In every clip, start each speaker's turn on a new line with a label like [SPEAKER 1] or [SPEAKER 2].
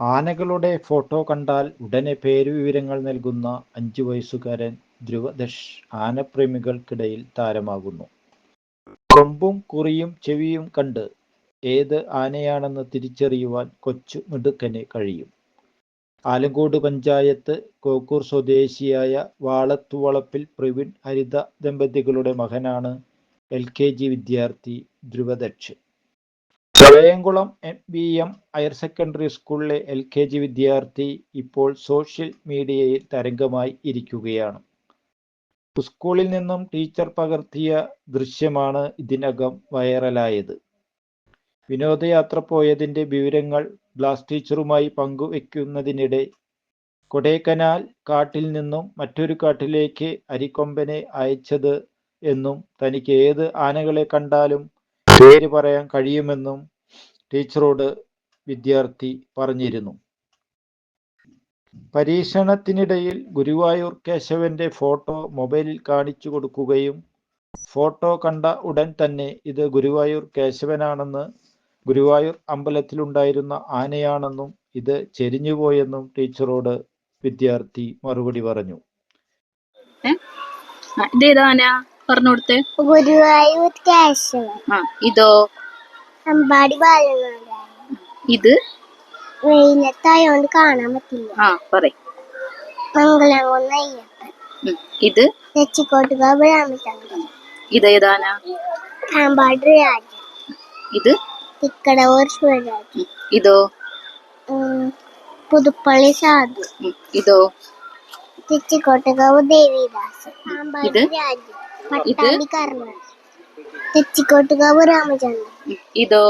[SPEAKER 1] ആനകളുടെ ഫോട്ടോ കണ്ടാൽ ഉടനെ പേരുവിവരങ്ങൾ നൽകുന്ന അഞ്ചു വയസ്സുകാരൻ ധ്രുവദഷ് ആനപ്രേമികൾക്കിടയിൽ താരമാകുന്നു. കൊമ്പും കുറിയും ചെവിയും കണ്ട് ഏത് ആനയാണെന്ന് തിരിച്ചറിയുവാൻ കൊച്ചു മിടുക്കന് കഴിയും. ആലങ്കോട് പഞ്ചായത്ത് കോക്കൂർ സ്വദേശിയായ വാളത്തുവളപ്പിൽ പ്രവീൺ ഹരിത ദമ്പതികളുടെ മകനാണ് എൽ. കെ. ജി. വിദ്യാർത്ഥി Dhruvadarsh. Chadayamkulam M. V. M. Higher secondary സ്കൂളിലെ എൽ. കെ. ജി. വിദ്യാർത്ഥി ഇപ്പോൾ സോഷ്യൽ മീഡിയയിൽ തരംഗമായി ഇരിക്കുകയാണ്. സ്കൂളിൽ നിന്നും ടീച്ചർ പകർത്തിയ ദൃശ്യമാണ് ഇതിനകം വൈറലായത്. വിനോദയാത്ര പോയതിന്റെ വിവരങ്ങൾ ക്ലാസ് ടീച്ചറുമായി പങ്കുവെക്കുന്നതിനിടെ കൊടൈക്കനാൽ കാട്ടിൽ നിന്നും മറ്റൊരു കാട്ടിലേക്ക് അരിക്കൊമ്പനെ അയച്ചത് എന്നും തനിക്ക് ഏത് ആനകളെ കണ്ടാലും പേര് പറയാൻ കഴിയുമെന്നും ടീച്ചറോട് വിദ്യാർത്ഥി പറഞ്ഞിരുന്നു. പരീക്ഷണത്തിനിടയിൽ ഗുരുവായൂർ കേശവന്റെ ഫോട്ടോ മൊബൈലിൽ കാണിച്ചു കൊടുക്കുകയും ഫോട്ടോ കണ്ട ഉടൻ തന്നെ ഇത് ഗുരുവായൂർ കേശവനാണെന്ന് ഗുരുവായൂർ അമ്പലത്തിലുണ്ടായിരുന്ന ആനയാണെന്നും ഇത് ചെരിഞ്ഞുപോയെന്നും ടീച്ചറോട് വിദ്യാർത്ഥി മറുപടി പറഞ്ഞു.
[SPEAKER 2] പറഞ്ഞു കൊടുത്തേ
[SPEAKER 3] ഗുരുവായൂർ കേശവൻ
[SPEAKER 2] ആ ഇതോ?
[SPEAKER 3] അമ്പാടി ബാലനാരായണൻ
[SPEAKER 2] ഇത്?
[SPEAKER 3] വെയിലത്തായോണ്ട് കാണാൻ പറ്റില്ല.
[SPEAKER 2] ആ പറയ്.
[SPEAKER 3] ഇത് അയ്യപ്പൻ.
[SPEAKER 2] ഉം. ഇത്?
[SPEAKER 3] തെച്ചിക്കോട്ടുകാവ് രാമചന്ദ്രൻ. പാമ്പാട് രാജൻ.
[SPEAKER 2] ഇത്?
[SPEAKER 3] തിക്കടവൂർ ശിവരാജ്
[SPEAKER 2] ഉം. ഇതോ?
[SPEAKER 3] ഉം, പുതുപ്പള്ളി സാധു.
[SPEAKER 2] ഉം. ഇതോ?
[SPEAKER 3] തെച്ചിക്കോട്ടുകാവ് ദേവിദാസ് പാമ്പാട്
[SPEAKER 2] ഇത്?
[SPEAKER 3] രാജൻ. കർണൻ തെച്ചിക്കോട്ടുകാവ് രാമചന്ദ്രൻ.
[SPEAKER 2] ഇതോ?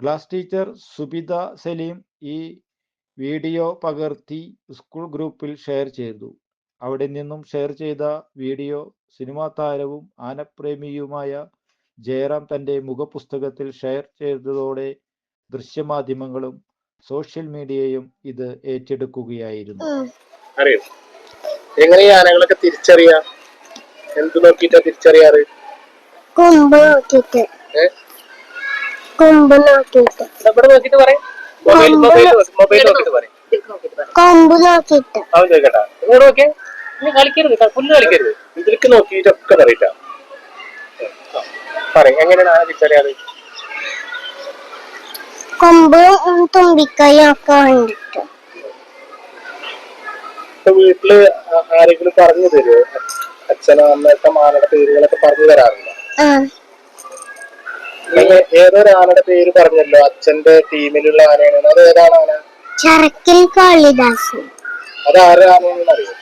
[SPEAKER 1] ക്ലാസ് ടീച്ചർ സുബിത സലീം ഈ വീഡിയോ പകർത്തി സ്കൂൾ ഗ്രൂപ്പിൽ ഷെയർ ചെയ്തു. അവിടെ നിന്നും ഷെയർ ചെയ്ത വീഡിയോ സിനിമാ താരവും ആനപ്രേമിയുമായ ജയറാം തന്റെ മുഖപുസ്തകത്തിൽ ഷെയർ ചെയ്തതോടെ ദൃശ്യമാധ്യമങ്ങളും സോഷ്യൽ മീഡിയയും ഇത് ഏറ്റെടുക്കുകയായിരുന്നു.
[SPEAKER 4] എങ്ങനെ ഈ ആനകളൊക്കെ തിരിച്ചറിയാ? എന്ത് നോക്കിട്ടാ തിരിച്ചറിയാറ്?
[SPEAKER 3] കൊമ്പ്
[SPEAKER 4] നോക്കിട്ട്?
[SPEAKER 3] കൊമ്പ് നോക്കിട്ട്
[SPEAKER 4] ഇവിടെ നോക്കിട്ട് പറയും. മൊബൈൽ മൊബൈൽ മൊബൈൽ നോക്കിട്ട് പറയും.
[SPEAKER 3] കൊമ്പ് നോക്കിട്ട്
[SPEAKER 4] അവൻ ചോദിക്കട്ടാ ഇങ്ങോട്ട് നോക്കിയേ. നീ കളിക്കരുത് പുല്ല് കളിക്കരുത്. ഇതിലേക്ക് നോക്കിയിട്ടൊക്കെ അറിയിട്ടാ പറയും എങ്ങനെയാണ് ആന തിരിച്ചറിയാറ്?
[SPEAKER 3] കൊമ്പ് തുമ്പിക്കൈ ഒക്കെ കണ്ടിട്ട്.
[SPEAKER 4] ഇപ്പൊ വീട്ടിൽ ആരെങ്കിലും പറഞ്ഞു തരുമോ അച്ഛനോ അമ്മയൊക്കെ ആനയുടെ പേരുകളൊക്കെ പറഞ്ഞു തരാറുണ്ടോ?
[SPEAKER 3] ആ.
[SPEAKER 4] അല്ലെങ്കിൽ ഏതൊരു ആനയുടെ പേര് പറഞ്ഞല്ലോ? അച്ഛന്റെ ടീമിലുള്ള ആനയാണ്. അത് ഏതാണ് ആന?
[SPEAKER 3] ചരക്കിൽ
[SPEAKER 4] അത് ആരുടെ ആനയാണെന്ന് അറിയോ